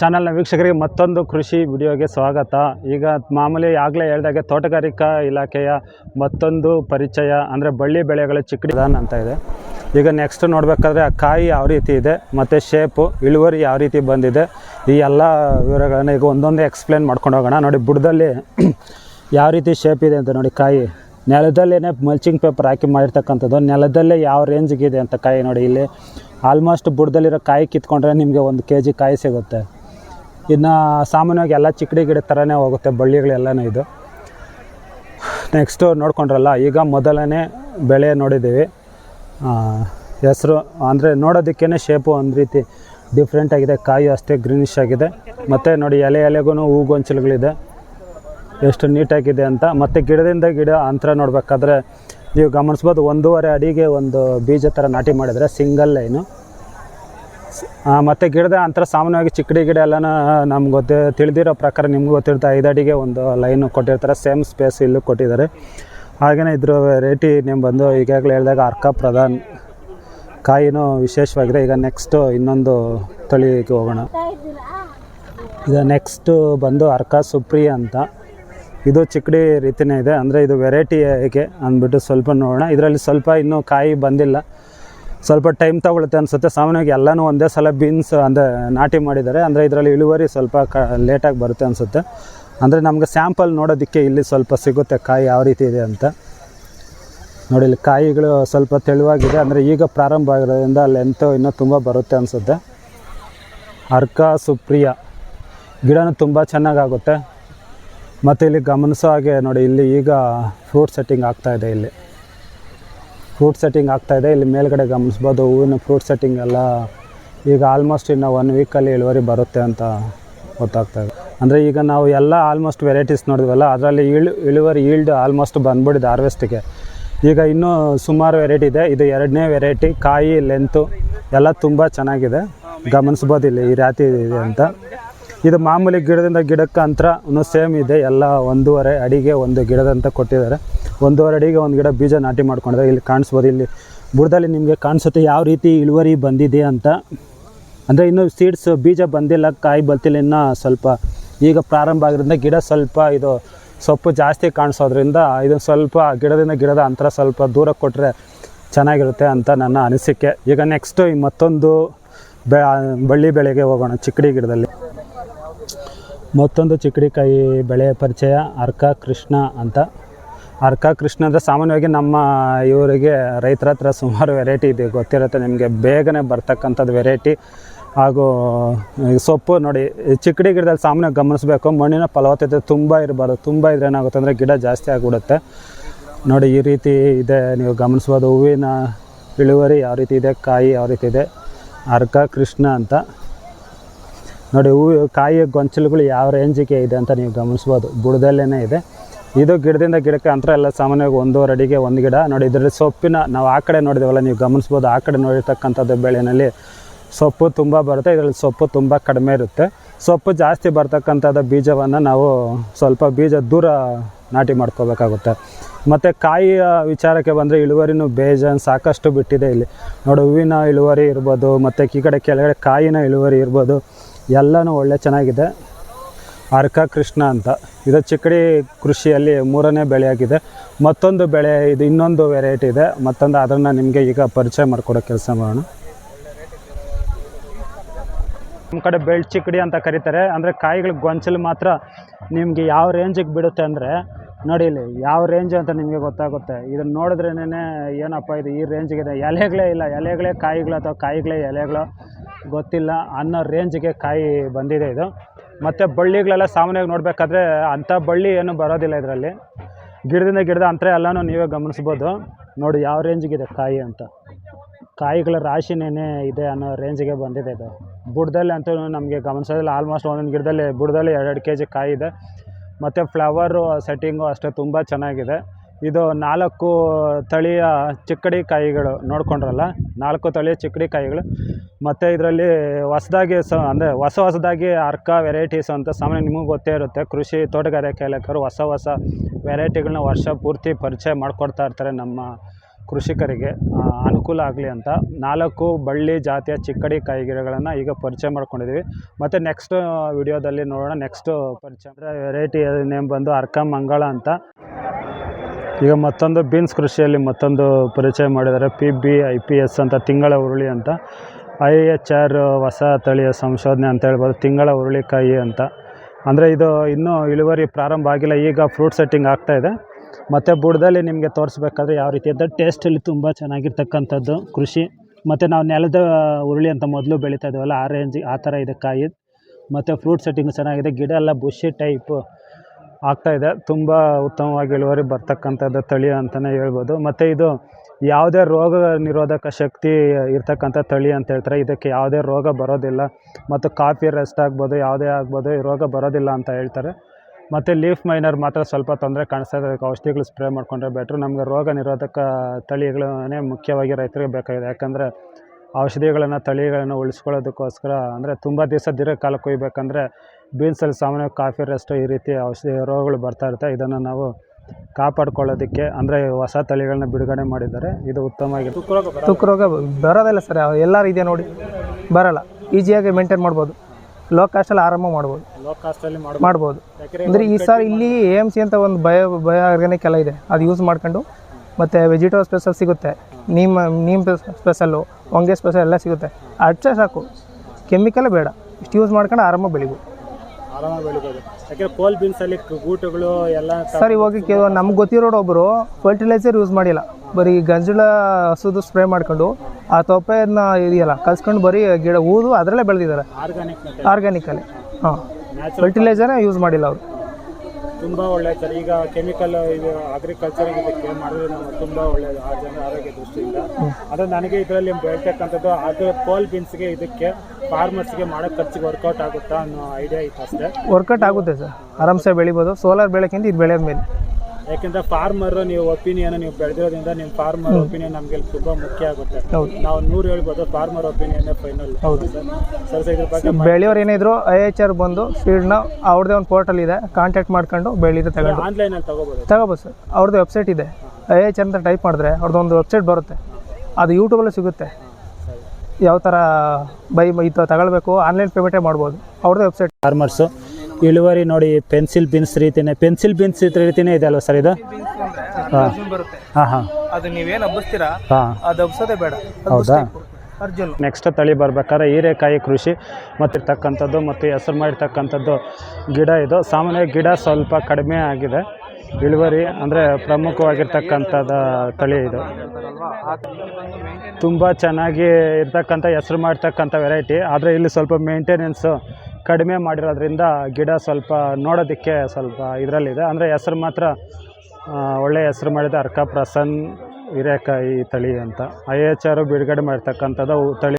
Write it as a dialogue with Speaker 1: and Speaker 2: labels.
Speaker 1: ಚಾನಲ್ನ ವೀಕ್ಷಕರಿಗೆ ಮತ್ತೊಂದು ಕೃಷಿ ವಿಡಿಯೋಗೆ ಸ್ವಾಗತ. ಈಗ ಮಾಮೂಲಿ ಆಗಲೇ ಹೇಳಿದಾಗೆ ತೋಟಗಾರಿಕಾ ಇಲಾಖೆಯ ಮತ್ತೊಂದು ಪರಿಚಯ, ಅಂದರೆ ಬಳ್ಳಿ ಬೆಳೆಗಳ ಚಿಕ್ಕಡಿ ವಿಧಾನ ಅಂತ ಇದೆ. ಈಗ ನೆಕ್ಸ್ಟ್ ನೋಡಬೇಕಾದ್ರೆ ಆ ಕಾಯಿ ಯಾವ ರೀತಿ ಇದೆ, ಮತ್ತು ಶೇಪು ಇಳುವರಿ ಯಾವ ರೀತಿ ಬಂದಿದೆ, ಈ ಎಲ್ಲ ವಿವರಗಳನ್ನ ಈಗ ಒಂದೊಂದೇ ಎಕ್ಸ್ಪ್ಲೇನ್ ಮಾಡ್ಕೊಂಡು ಹೋಗೋಣ. ನೋಡಿ, ಬುಡದಲ್ಲಿ ಯಾವ ರೀತಿ ಶೇಪ್ ಇದೆ ಅಂತ ನೋಡಿ, ಕಾಯಿ. ನೆಲದಲ್ಲೇ ಮಲ್ಚಿಂಗ್ ಪೇಪರ್ ಹಾಕಿ ಮಾಡಿರ್ತಕ್ಕಂಥದ್ದು. ನೆಲದಲ್ಲೇ ಯಾವ ರೇಂಜ್ಗಿದೆ ಅಂತ ಕಾಯಿ ನೋಡಿ, ಇಲ್ಲಿ ಆಲ್ಮೋಸ್ಟ್ ಬುಡದಲ್ಲಿರೋ ಕಾಯಿ ಕಿತ್ಕೊಂಡ್ರೆ ನಿಮಗೆ ಒಂದು ಕೆ ಜಿ ಕಾಯಿ ಸಿಗುತ್ತೆ. ಇನ್ನು ಸಾಮಾನ್ಯವಾಗಿ ಎಲ್ಲ ಚಿಕ್ಕಡಿ ಗಿಡ ಥರನೇ ಹೋಗುತ್ತೆ, ಬಳ್ಳಿಗಳೆಲ್ಲನೂ ಇದು. ನೆಕ್ಸ್ಟು ನೋಡ್ಕೊಂಡ್ರಲ್ಲ, ಈಗ ಮೊದಲನೇ ಬೆಳೆ ನೋಡಿದ್ದೀವಿ. ಹೆಸರು ಅಂದರೆ ನೋಡೋದಕ್ಕೇ ಶೇಪು ಒಂದು ರೀತಿ ಡಿಫ್ರೆಂಟ್ ಆಗಿದೆ, ಕಾಯಿ ಅಷ್ಟೇ ಗ್ರೀನಿಶ್ ಆಗಿದೆ. ಮತ್ತು ನೋಡಿ ಎಲೆ ಎಲೆಗೂ ಹೂಗೊಂಚಲುಗಳಿದೆ ಎಷ್ಟು ನೀಟಾಗಿದೆ ಅಂತ. ಮತ್ತು ಗಿಡದಿಂದ ಗಿಡ ಅಂತರ ನೋಡಬೇಕಾದ್ರೆ, ನೀವು ಗಮನಿಸ್ಬೋದು ಒಂದೂವರೆ ಅಡಿಗೆ ಒಂದು ಬೀಜ ಥರ ನಾಟಿ ಮಾಡಿದರೆ ಸಿಂಗಲ್ ಲೈನು ಮತ್ತು ಗಿಡದ ಅಂತರ ಸಾಮಾನ್ಯವಾಗಿ ಚಿಕ್ಕಡಿ ಗಿಡ ಎಲ್ಲನ ನಮ್ಗೆ ಗೊತ್ತು, ತಿಳಿದಿರೋ ಪ್ರಕಾರ ನಿಮ್ಗೆ ಗೊತ್ತಿರುತ್ತೆ ಐದು ಅಡಿಗೆ ಒಂದು ಲೈನು ಕೊಟ್ಟಿರ್ತಾರೆ, ಸೇಮ್ ಸ್ಪೇಸ್ ಇಲ್ಲೂ ಕೊಟ್ಟಿದ್ದಾರೆ. ಹಾಗೆಯೇ ಇದ್ರ ವೆರೈಟಿ ನೇಮ್ ಬಂದು ಈಗಾಗಲೇ ಹೇಳಿದಾಗ ಅರ್ಕ ಪ್ರಧಾನ್ ಕಾಯಿನೂ ವಿಶೇಷವಾಗಿದೆ. ಈಗ ನೆಕ್ಸ್ಟು ಇನ್ನೊಂದು ತಳಿಗೆ ಹೋಗೋಣ. ಈಗ ನೆಕ್ಸ್ಟು ಬಂದು ಅರ್ಕ ಸುಪ್ರಿ ಅಂತ. ಇದು ಚಿಕ್ಕಡಿ ರೀತಿಯೇ ಇದೆ. ಅಂದರೆ ಇದು ವೆರೈಟಿ ಏಕೆ ಅಂದ್ಬಿಟ್ಟು ಸ್ವಲ್ಪ ನೋಡೋಣ. ಇದರಲ್ಲಿ ಸ್ವಲ್ಪ ಇನ್ನೂ ಕಾಯಿ ಬಂದಿಲ್ಲ. ಸ್ವಲ್ಪ ಟೈಮ್ ತಗೊಳುತ್ತೆ ಅನಿಸುತ್ತೆ. ಸಾಮಾನ್ಯವಾಗಿ ಎಲ್ಲನೂ ಒಂದೇ ಸಲ ಬೀನ್ಸ್ ಅಂದರೆ ನಾಟಿ ಮಾಡಿದ್ದಾರೆ. ಅಂದರೆ ಇದರಲ್ಲಿ ಇಳುವರಿ ಸ್ವಲ್ಪ ಕ ಲೇಟಾಗಿ ಬರುತ್ತೆ ಅನಿಸುತ್ತೆ. ಅಂದರೆ ನಮಗೆ ಸ್ಯಾಂಪಲ್ ನೋಡೋದಕ್ಕೆ ಇಲ್ಲಿ ಸ್ವಲ್ಪ ಸಿಗುತ್ತೆ ಕಾಯಿ ಯಾವ ರೀತಿ ಇದೆ ಅಂತ. ನೋಡಿ, ಇಲ್ಲಿ ಕಾಯಿಗಳು ಸ್ವಲ್ಪ ತೆಳುವಾಗಿದೆ. ಅಂದರೆ ಈಗ ಪ್ರಾರಂಭ ಆಗಿರೋದ್ರಿಂದ ಲೆಂತು ಇನ್ನೂ ತುಂಬ ಬರುತ್ತೆ ಅನಿಸುತ್ತೆ. ಅರ್ಕ, ಸುಪ್ರಿಯ ಗಿಡನೂ ತುಂಬ ಚೆನ್ನಾಗಾಗುತ್ತೆ. ಮತ್ತು ಇಲ್ಲಿ ಗಮನಿಸೋ ಹಾಗೆ ನೋಡಿ, ಇಲ್ಲಿ ಈಗ ಫ್ರೂಟ್ ಸೆಟ್ಟಿಂಗ್ ಆಗ್ತಾ ಇದೆ ಇಲ್ಲಿ. ಫ್ರೂಟ್ ಸೆಟ್ಟಿಂಗ್ ಆಗ್ತಾ ಇದೆ. ಇಲ್ಲಿ ಮೇಲ್ಗಡೆ ಗಮನಿಸ್ಬೋದು, ಹೂವಿನ ಫ್ರೂಟ್ ಸೆಟ್ಟಿಂಗ್ ಎಲ್ಲ ಈಗ ಆಲ್ಮೋಸ್ಟ್ ಇನ್ನು ಒನ್ ವೀಕಲ್ಲಿ ಇಳುವರಿ ಬರುತ್ತೆ ಅಂತ ಗೊತ್ತಾಗ್ತಾ ಇದೆ. ಅಂದರೆ ಈಗ ನಾವು ಎಲ್ಲ ಆಲ್ಮೋಸ್ಟ್ ವೆರೈಟೀಸ್ ನೋಡಿದ್ವಲ್ಲ, ಅದರಲ್ಲಿ ಇಳು, ಇಳುವರಿ ಈಲ್ಡ್ ಆಲ್ಮೋಸ್ಟ್ ಬಂದ್ಬಿಡಿದೆ ಹಾರ್ವೆಸ್ಟಿಗೆ ಈಗ ಇನ್ನೂ ಸುಮಾರು ವೆರೈಟಿ ಇದೆ. ಇದು ಎರಡನೇ ವೆರೈಟಿ ಕಾಯಿ ಲೆಂತು ಎಲ್ಲ ತುಂಬ ಚೆನ್ನಾಗಿದೆ. ಗಮನಿಸ್ಬೋದು ಇಲ್ಲಿ ಈ ರೀತಿ ಇದೆ ಅಂತ. ಇದು ಮಾಮೂಲಿ ಗಿಡದಿಂದ ಗಿಡಕ್ಕೆ ಅಂತರ ಸೇಮ್ ಇದೆ. ಎಲ್ಲ ಒಂದೂವರೆ ಅಡಿಗೆ ಒಂದು ಗಿಡದಂತ ಕೊಟ್ಟಿದ್ದಾರೆ. ಒಂದೂವರೆ ಅಡಿಗೆ ಒಂದು ಗಿಡ ಬೀಜ ನಾಟಿ ಮಾಡ್ಕೊಂಡ್ರೆ ಇಲ್ಲಿ ಕಾಣಿಸ್ಬೋದು. ಇಲ್ಲಿ ಬುಡದಲ್ಲಿ ನಿಮಗೆ ಕಾಣಿಸುತ್ತೆ ಯಾವ ರೀತಿ ಇಳುವರಿ ಬಂದಿದೆ ಅಂತ. ಅಂದರೆ ಇನ್ನೂ ಸೀಡ್ಸ್ ಬೀಜ ಬಂದಿಲ್ಲ, ಕಾಯಿ ಬಲ್ತಿಲ್ಲ ಇನ್ನೂ ಸ್ವಲ್ಪ ಈಗ ಪ್ರಾರಂಭ ಆಗಿರೋದ್ರಿಂದ ಗಿಡ ಸ್ವಲ್ಪ ಇದು ಸೊಪ್ಪು ಜಾಸ್ತಿ ಕಾಣಿಸೋದ್ರಿಂದ ಇದು ಸ್ವಲ್ಪ ಗಿಡದಿಂದ ಗಿಡದ ಅಂತರ ಸ್ವಲ್ಪ ದೂರ ಕೊಟ್ಟರೆ ಚೆನ್ನಾಗಿರುತ್ತೆ ಅಂತ ನನ್ನ ಅನಿಸಿಕೆ. ಈಗ ನೆಕ್ಸ್ಟು ಮತ್ತೊಂದು ಬೆ, ಬಳ್ಳಿ ಬೆಳೆಗೆ ಹೋಗೋಣ ಚಿಕ್ಕಡಿ ಗಿಡದಲ್ಲಿ. ಮತ್ತೊಂದು ಚಿಕ್ಕಡಿಕಾಯಿ ಬೆಳೆ ಪರಿಚಯ, ಅರ್ಕ ಕೃಷ್ಣ ಅಂತ. ಅರ್ಕ ಕೃಷ್ಣ ಅಂದರೆ ಸಾಮಾನ್ಯವಾಗಿ ನಮ್ಮ ಇವರಿಗೆ ರೈತರ ಹತ್ರ ಸುಮಾರು ವೆರೈಟಿ ಇದೆ. ಗೊತ್ತಿರುತ್ತೆ ನಿಮಗೆ ಬೇಗನೆ ಬರ್ತಕ್ಕಂಥದ್ದು ವೆರೈಟಿ ಹಾಗೂ ಸೊಪ್ಪು ನೋಡಿ ಚಿಕ್ಕಡಿ ಗಿಡದಲ್ಲಿ ಸಾಮಾನ್ಯವಾಗಿ ಗಮನಿಸಬೇಕು. ಮಣ್ಣಿನ ಫಲವತ್ತತೆ ತುಂಬ ಇರಬಾರ್ದು. ತುಂಬ ಇದ್ರೆ ಏನಾಗುತ್ತೆ ಅಂದರೆ ಗಿಡ ಜಾಸ್ತಿ ಆಗಿಬಿಡುತ್ತೆ. ನೋಡಿ, ಈ ರೀತಿ ಇದೆ. ನೀವು ಗಮನಿಸ್ಬೋದು, ಹೂವಿನ ಇಳುವರಿ ಯಾವ ರೀತಿ ಇದೆ, ಕಾಯಿ ಯಾವ ರೀತಿ ಇದೆ. ಅರ್ಕ ಕೃಷ್ಣ ಅಂತ. ನೋಡಿ, ಹೂವು, ಕಾಯಿಯ ಗೊಂಚಲುಗಳು ಯಾವ ರೇಂಜಿಗೆ ಇದೆ ಅಂತ ನೀವು ಗಮನಿಸ್ಬೋದು. ಬುಡದಲ್ಲೇ ಇದೆ. ಇದು ಗಿಡದಿಂದ ಗಿಡಕ್ಕೆ ಅಂತರ ಎಲ್ಲ ಸಾಮಾನ್ಯವಾಗಿ ಒಂದೂವರೆ ಅಡಿಗೆ, ಒಂದು ಗಿಡ. ನೋಡಿ, ಇದರಲ್ಲಿ ಸೊಪ್ಪಿನ ನಾವು ಆ ಕಡೆ ನೋಡಿದೇವಲ್ಲ, ನೀವು ಗಮನಿಸ್ಬೋದು, ಆ ಕಡೆ ನೋಡಿರ್ತಕ್ಕಂಥದ್ದು ಬೆಳೆಯಲ್ಲಿ ಸೊಪ್ಪು ತುಂಬ ಬರುತ್ತೆ. ಇದರಲ್ಲಿ ಸೊಪ್ಪು ತುಂಬ ಕಡಿಮೆ ಇರುತ್ತೆ. ಸೊಪ್ಪು ಜಾಸ್ತಿ ಬರ್ತಕ್ಕಂಥದ್ದು ಬೀಜವನ್ನು ನಾವು ಸ್ವಲ್ಪ ಬೀಜ ದೂರ ನಾಟಿ ಮಾಡ್ಕೋಬೇಕಾಗುತ್ತೆ. ಮತ್ತು ಕಾಯಿಯ ವಿಚಾರಕ್ಕೆ ಬಂದರೆ ಇಳುವರಿನೂ ಬೇಜಾನ್ ಸಾಕಷ್ಟು ಬಿಟ್ಟಿದೆ ಇಲ್ಲಿ. ನೋಡಿ, ಹೂವಿನ ಇಳುವರಿ ಇರ್ಬೋದು, ಮತ್ತು ಈ ಕಡೆ ಕೆಳಗಡೆ ಕಾಯಿನ ಇಳುವರಿ ಇರ್ಬೋದು, ಎಲ್ಲನೂ ಒಳ್ಳೆ ಚೆನ್ನಾಗಿದೆ. ಅರ್ಕ ಕೃಷ್ಣ ಅಂತ. ಇದು ಚಿಕ್ಕಡಿ ಕೃಷಿಯಲ್ಲಿ ಮೂರನೇ ಬೆಳೆಯಾಗಿದೆ. ಮತ್ತೊಂದು ಬೆಳೆ, ಇದು ಇನ್ನೊಂದು ವೆರೈಟಿ ಇದೆ. ಮತ್ತೊಂದು ಅದನ್ನು ನಿಮಗೆ ಈಗ ಪರಿಚಯ ಮಾಡಿಕೊಡೋ ಕೆಲಸ ಮಾಡೋಣ. ನಮ್ಮ ಕಡೆ ಬೆಳ್ ಚಿಕ್ಕಡಿ ಅಂತ ಕರೀತಾರೆ. ಅಂದರೆ ಕಾಯಿಗಳ ಗೊಂಚಲು ಮಾತ್ರ ನಿಮಗೆ ಯಾವ ರೇಂಜಿಗೆ ಬಿಡುತ್ತೆ ಅಂದರೆ, ನೋಡಿ ಇಲ್ಲಿ ಯಾವ ರೇಂಜ್ ಅಂತ ನಿಮಗೆ ಗೊತ್ತಾಗುತ್ತೆ. ಇದನ್ನು ನೋಡಿದ್ರೇನೇ ಏನಪ್ಪ ಇದು ಈ ರೇಂಜಿಗಿದೆ ಎಲೆಗಳೇ ಇಲ್ಲ. ಎಲೆಗಳೇ ಕಾಯಿಗಳು ಅಥವಾ ಕಾಯಿಗಳೇ ಎಲೆಗಳು ಗೊತ್ತಿಲ್ಲ ಅನ್ನೋ ರೇಂಜಿಗೆ ಕಾಯಿ ಬಂದಿದೆ ಇದು. ಮತ್ತು ಬಳ್ಳಿಗಳೆಲ್ಲ ಸಾಮಾನ್ಯವಾಗಿ ನೋಡಬೇಕಾದ್ರೆ ಅಂಥ ಬಳ್ಳಿ ಏನು ಬರೋದಿಲ್ಲ ಇದರಲ್ಲಿ. ಗಿಡದಿಂದ ಗಿಡದ ಅಂತರ ಎಲ್ಲನೂ ನೀವೇ ಗಮನಿಸ್ಬೋದು. ನೋಡಿ ಯಾವ ರೇಂಜಿಗಿದೆ ಕಾಯಿ ಅಂತ. ಕಾಯಿಗಳ ರಾಶಿನೇ ಇದೆ ಅನ್ನೋ ರೇಂಜಿಗೆ ಬಂದಿದೆ ಇದು. ಬುಡದಲ್ಲಿ ಅಂತೂ ನಮಗೆ ಗಮನಿಸೋದಿಲ್ಲ. ಆಲ್ಮೋಸ್ಟ್ ಒಂದೊಂದು ಗಿಡದಲ್ಲಿ, ಬುಡದಲ್ಲಿ ಎರಡು ಕೆ ಜಿ ಕಾಯಿ ಇದೆ. ಮತ್ತು ಫ್ಲವರು ಸೆಟ್ಟಿಂಗು ಅಷ್ಟೇ ತುಂಬ ಚೆನ್ನಾಗಿದೆ. ಇದು ನಾಲ್ಕು ತಳಿಯ ಚಿಕ್ಕಡಿ ಕಾಯಿಗಳು ನೋಡ್ಕೊಂಡ್ರಲ್ಲ? ನಾಲ್ಕು ತಳಿಯ ಚಿಕ್ಕಡಿ ಕಾಯಿಗಳು. ಮತ್ತು ಇದರಲ್ಲಿ ಹೊಸದಾಗಿ ಸ, ಅಂದರೆ ಹೊಸ ಹೊಸದಾಗಿ ಅರ್ಕ ವೆರೈಟೀಸ್ ಅಂತ ಸಾಮಾನ್ಯ ನಿಮಗೆ ಗೊತ್ತೇ ಇರುತ್ತೆ. ಕೃಷಿ ತೋಟಗಾರಿಕೆ ಇಲಾಖೆಯವರು ಹೊಸ ಹೊಸ ವೆರೈಟಿಗಳನ್ನ ವರ್ಷ ಪೂರ್ತಿ ಪರಿಚಯ ಮಾಡಿಕೊಡ್ತಾ ಇರ್ತಾರೆ ನಮ್ಮ ಕೃಷಿಕರಿಗೆ. ಅನುಕೂಲ ಆಗಲಿ ಅಂತ. ನಾಲ್ಕು ಬಳ್ಳಿ ಜಾತಿಯ ಚಿಕ್ಕಡಿ ಕಾಯಿ ಗಿಡಗಳನ್ನು ಈಗ ಪರಿಚಯ ಮಾಡ್ಕೊಂಡಿದ್ದೀವಿ ಮತ್ತು ನೆಕ್ಸ್ಟ್ ವಿಡಿಯೋದಲ್ಲಿ ನೋಡೋಣ. ನೆಕ್ಸ್ಟು ಪರಿಚಯ ಅಂದರೆ ವೆರೈಟಿ ನೇಮ್ ಬಂದು ಅರ್ಕ ಮಂಗಳ ಅಂತ. ಈಗ ಮತ್ತೊಂದು ಬೀನ್ಸ್ ಕೃಷಿಯಲ್ಲಿ ಮತ್ತೊಂದು ಪರಿಚಯ ಮಾಡಿದ್ದಾರೆ. P B I P S ಅಂತ ತಿಂಗಳ ಹುರುಳಿ ಅಂತ. ಐ ಎಚ್ ಆರ್ ಹೊಸ ತಳಿಯ ಸಂಶೋಧನೆ ಅಂತ ಹೇಳ್ಬೋದು, ತಿಂಗಳ ಹುರುಳಿಕಾಯಿ ಅಂತ. ಅಂದರೆ ಇದು ಇನ್ನೂ ಇಳುವರಿ ಪ್ರಾರಂಭ ಆಗಿಲ್ಲ, ಈಗ ಫ್ರೂಟ್ ಸೆಟ್ಟಿಂಗ್ ಆಗ್ತಾ ಇದೆ. ಮತ್ತು ಬುಡದಲ್ಲಿ ನಿಮಗೆ ತೋರಿಸ್ಬೇಕಾದ್ರೆ ಯಾವ ರೀತಿ ಅಂತ ಟೇಸ್ಟಲ್ಲಿ ತುಂಬ ಚೆನ್ನಾಗಿರ್ತಕ್ಕಂಥದ್ದು ಕೃಷಿ. ಮತ್ತು ನಾವು ನೆಲದ ಹುರುಳಿ ಅಂತ ಮೊದಲು ಬೆಳೀತಾ ಇದ್ದೀವಲ್ಲ ಆ ರೇಂಜ್ ಆ ಥರ ಇದೆ ಕಾಯಿ. ಮತ್ತು ಫ್ರೂಟ್ ಸೆಟ್ಟಿಂಗ್ ಚೆನ್ನಾಗಿದೆ, ಗಿಡ ಎಲ್ಲ ಬುಷಿ ಟೈಪು ಆಗ್ತಾಯಿದೆ ತುಂಬ ಉತ್ತಮವಾಗಿ ಇಳುವರಿ ಬರ್ತಕ್ಕಂಥದ್ದು ತಳಿ ಅಂತಲೇ ಹೇಳ್ಬೋದು. ಮತ್ತು ಇದು ಯಾವುದೇ ರೋಗ ನಿರೋಧಕ ಶಕ್ತಿ ಇರ್ತಕ್ಕಂಥ ತಳಿ ಅಂತ ಹೇಳ್ತಾರೆ. ಇದಕ್ಕೆ ಯಾವುದೇ ರೋಗ ಬರೋದಿಲ್ಲ. ಮತ್ತು ಕಾಫಿ ರೆಸ್ಟ್ ಆಗ್ಬೋದು, ಯಾವುದೇ ಆಗ್ಬೋದು ರೋಗ ಬರೋದಿಲ್ಲ ಅಂತ ಹೇಳ್ತಾರೆ. ಮತ್ತು ಲೀಫ್ ಮೈನರ್ ಮಾತ್ರ ಸ್ವಲ್ಪ ತೊಂದರೆ ಕಾಣಿಸ್ತಾ ಅದಕ್ಕೆ ಔಷಧಿಗಳು ಸ್ಪ್ರೇ ಮಾಡಿಕೊಂಡ್ರೆ ಬೆಟ್ರು. ನಮಗೆ ರೋಗ ನಿರೋಧಕ ತಳಿಗಳನ್ನೇ ಮುಖ್ಯವಾಗಿ ರೈತರಿಗೆ ಬೇಕಾಗಿದೆ. ಯಾಕಂದರೆ ಔಷಧಿಗಳನ್ನು, ತಳಿಗಳನ್ನು ಉಳಿಸ್ಕೊಳ್ಳೋದಕ್ಕೋಸ್ಕರ ಅಂದರೆ ತುಂಬ ದಿವಸ ದೀರ್ಘಕಾಲ ಕೊಯ್ಬೇಕಂದ್ರೆ ಬೀನ್ಸಲ್ಲಿ ಸಾಮಾನ್ಯವಾಗಿ ಕಾಫಿ ರೆಸ್ಟು ಈ ರೀತಿ ಔಷಧಿ ರೋಗಗಳು ಬರ್ತಾ ಇರುತ್ತೆ. ಇದನ್ನು ನಾವು ಕಾಪಾಡ್ಕೊಳ್ಳೋದಕ್ಕೆ ಅಂದರೆ ಹೊಸ ತಳಿಗಳನ್ನ ಬಿಡುಗಡೆ ಮಾಡಿದ್ದಾರೆ. ಇದು ಉತ್ತಮವಾಗಿ
Speaker 2: ತುಕ್ಕು ರೋಗ ಬರೋದಿಲ್ಲ ಸರ್ ಎಲ್ಲರೂ ಇದೆ ನೋಡಿ. ಬರಲ್ಲ. ಈಸಿಯಾಗಿ ಮೇಂಟೈನ್ ಮಾಡ್ಬೋದು. ಲೋ ಕಾಸ್ಟಲ್ಲಿ ಆರಾಮ ಮಾಡ್ಬೋದು.
Speaker 1: ಲೋ ಕಾಸ್ಟಲ್ಲಿ
Speaker 2: ಮಾಡ್ಬೋದು. ಅಂದರೆ ಈ ಸಾರಿ ಇಲ್ಲಿ ಎ ಎಂ ಸಿ ಅಂತ ಒಂದು ಬಯೋ ಬಯೋ ಆರ್ಗ್ಯಾನಿಕ್ ಎಲ್ಲ ಇದೆ. ಅದು ಯೂಸ್ ಮಾಡ್ಕೊಂಡು ಮತ್ತು ವೆಜಿಟೇಬಲ್ ಸ್ಪೆಷಲ್ ಸಿಗುತ್ತೆ. ನೀಮ್ ನೀಮ್ ಸ್ಪೆಷಲ್ಲು ಹೊಂಗೆ ಸ್ಪೆಷಲ್ ಎಲ್ಲ ಸಿಗುತ್ತೆ. ಅಷ್ಟೇ ಸಾಕು. ಕೆಮಿಕಲ್ ಬೇಡ. ಇಷ್ಟು ಯೂಸ್ ಮಾಡ್ಕೊಂಡು ಆರಾಮಾಗಿ ಬೆಳಿಬೋದು.
Speaker 1: ಆರಾಮಾಗಿ ಬೆಳಿಬೋದು. ಯಾಕೆ ಕೋಲ್ ಬೀನ್ಸಲ್ಲಿ ಗೂಟುಗಳು ಎಲ್ಲ
Speaker 2: ಸರ್ ಇವಾಗ ಕೆಲವು ನಮ್ಗೆ ಒಬ್ಬರು ಫರ್ಟಿಲೈಸರ್ ಯೂಸ್ ಮಾಡಿಲ್ಲ. ಬರೀ ಗಂಜಳ ಹಸುದು ಸ್ಪ್ರೇ ಮಾಡ್ಕೊಂಡು ಆ ತೊಪ್ಪೆಯನ್ನ ಇದೆಯಲ್ಲ ಕಲ್ಸ್ಕೊಂಡು ಬರೀ ಗಿಡ ಊದು ಅದರಲ್ಲೇ ಬೆಳೆದಿದ್ದಾರೆ.
Speaker 1: ಆರ್ಗಾನಿಕ್
Speaker 2: ಆರ್ಗ್ಯಾನಿಕಲ್ಲಿ ಹಾಂ. ಫರ್ಟಿಲೈಸರೇ ಯೂಸ್ ಮಾಡಿಲ್ಲ ಅವರು.
Speaker 1: ತುಂಬ ಒಳ್ಳೆಯ ಸರ್. ಈಗ ಕೆಮಿಕಲ್ ಇದು ಅಗ್ರಿಕಲ್ಚರ್ ಇದಕ್ಕೆ ಮಾಡಿದ್ರೆ ನಮ್ಗೆ ತುಂಬ ಒಳ್ಳೇದು ಆ ಜನ ಆರೋಗ್ಯ ದೃಷ್ಟಿಯಿಂದ. ಅದು ನನಗೆ ಇದರಲ್ಲಿ ಹೇಳ್ತಕ್ಕಂಥದ್ದು, ಅದು ಪೋಲ್ ಬೀನ್ಸ್ಗೆ ಇದಕ್ಕೆ ಫಾರ್ಮರ್ಸ್ಗೆ ಮಾಡೋ ಖರ್ಚಿಗೆ ವರ್ಕೌಟ್ ಆಗುತ್ತಾ ಅನ್ನೋ ಐಡಿಯಾ ಇತ್ತು ಅಷ್ಟೇ.
Speaker 2: ವರ್ಕೌಟ್ ಆಗುತ್ತೆ ಸರ್. ಆರಾಮ್ಸೆ ಬೆಳಿಬೋದು. ಸೋಲಾರ್ ಬೆಳಕಿಂದ ಇದು ಬೆಳೆಯೋದ ಮೇಲೆ.
Speaker 1: ಯಾಕೆಂದ್ರೆ ಫಾರ್ಮರ್ ನೀವು ಒಪಿನಿಯನ್ ನೀವು ಬೆಳೆದಿರೋದ್ರಿಂದ ನಿಮ್ಮ ಫಾರ್ಮರ್ ಒಪಿನಿಯನ್ ನಮಗೆ ತುಂಬಾ ಮುಖ್ಯ ಆಗುತ್ತೆ.
Speaker 2: ಹೌದು.
Speaker 1: ನಾವು ನೂರು ಹೇಳ್ಬೋದು ಫಾರ್ಮರ್ ಒಪಿನಿಯನ್ ಫೈನಲ್
Speaker 2: ಹೌದು.
Speaker 1: ಸರ್ ಸರ್ ಸರ್ ಇದ್ರ ಬಗ್ಗೆ
Speaker 2: ಬೆಳೆಯೋರು ಏನಿದ್ರು ಐ ಎಚ್ ಆರ್ ಬಂದು ಫೀಲ್ಡ್ನ ಅವ್ರದ್ದೇ ಒಂದು ಪೋರ್ಟಲ್ ಇದೆ ಕಾಂಟ್ಯಾಕ್ಟ್ ಮಾಡ್ಕೊಂಡು ಬೆಳೀದು ತಗೊಂಡು.
Speaker 1: ಆನ್ಲೈನ್ ಅಲ್ಲಿ ತಗೋಬೋದು.
Speaker 2: ತಗೋಬೋದು ಸರ್. ಅವ್ರದ್ದು ವೆಬ್ಸೈಟ್ ಇದೆ. ಐ ಎಚ್ ಅಂತ ಟೈಪ್ ಮಾಡಿದ್ರೆ ಅವ್ರದ್ದು ಒಂದು ವೆಬ್ಸೈಟ್ ಬರುತ್ತೆ. ಅದು ಯೂಟ್ಯೂಬಲ್ಲೂ ಸಿಗುತ್ತೆ. ಯಾವ ಥರ ಬೈ ಇದು ತಗೊಳ್ಬೇಕು ಆನ್ಲೈನ್ ಪೇಮೆಂಟೇ ಮಾಡ್ಬೋದು. ಅವ್ರದ್ದು ವೆಬ್ಸೈಟ್
Speaker 1: ಫಾರ್ಮರ್ಸು ಇಳುವರಿ ನೋಡಿ ಪೆನ್ಸಿಲ್ ಬೀನ್ಸ್ ರೀತಿನೇ ಪೆನ್ಸಿಲ್ ಬೀನ್ಸ್ ರೀತಿನೇ ಇದೆ ಅಲ್ವಾ ಸರ್ ಇದು? ಹಾಂ.
Speaker 2: ಬರುತ್ತೆ.
Speaker 1: ಹಾಂ ಹಾಂ.
Speaker 2: ಅದು ನೀವೇನು ಹಬ್ಬಿಸ್ತೀರಾ
Speaker 1: ಹಾಂ.
Speaker 2: ಅದು ಹಬ್ಸೋದೇ ಬೇಡ.
Speaker 1: ಹೌದಾ?
Speaker 2: ಅರ್ಜುನ್.
Speaker 1: ನೆಕ್ಸ್ಟ್ ತಳಿ ಬರ್ಬೇಕಾದ್ರೆ ಹೀರೆಕಾಯಿ ಕೃಷಿ ಮತ್ತಿರ್ತಕ್ಕಂಥದ್ದು ಮತ್ತು ಹೆಸರು ಮಾಡಿರ್ತಕ್ಕಂಥದ್ದು ಗಿಡ ಇದು. ಸಾಮಾನ್ಯವಾಗಿ ಗಿಡ ಸ್ವಲ್ಪ ಕಡಿಮೆ ಆಗಿದೆ. ಇಳುವರಿ ಅಂದರೆ ಪ್ರಮುಖವಾಗಿರ್ತಕ್ಕಂಥದ್ದು ತಳಿ ಇದು. ತುಂಬ ಚೆನ್ನಾಗಿ ಇರ್ತಕ್ಕಂಥ ಹೆಸರು ಮಾಡ್ತಕ್ಕಂಥ ವೆರೈಟಿ ಆದರೆ ಇಲ್ಲಿ ಸ್ವಲ್ಪ ಮೇಂಟೆನೆನ್ಸು ಕಡಿಮೆ ಮಾಡಿರೋದ್ರಿಂದ ಗಿಡ ಸ್ವಲ್ಪ ನೋಡೋದಕ್ಕೆ ಸ್ವಲ್ಪ ಇದರಲ್ಲಿದೆ. ಅಂದರೆ ಹೆಸರು ಮಾತ್ರ ಒಳ್ಳೆಯ ಒಳ್ಳೆ ಹೆಸರು ಮಾಡಿದೆ ಅರ್ಕ ಪ್ರಸನ್ ಹಿರೇಕಾಯಿ ತಳಿ ಅಂತ. ಐ ಎಚ್ ಆರು ಬಿಡುಗಡೆ ಮಾಡಿರ್ತಕ್ಕಂಥದ್ದು ತಳಿ.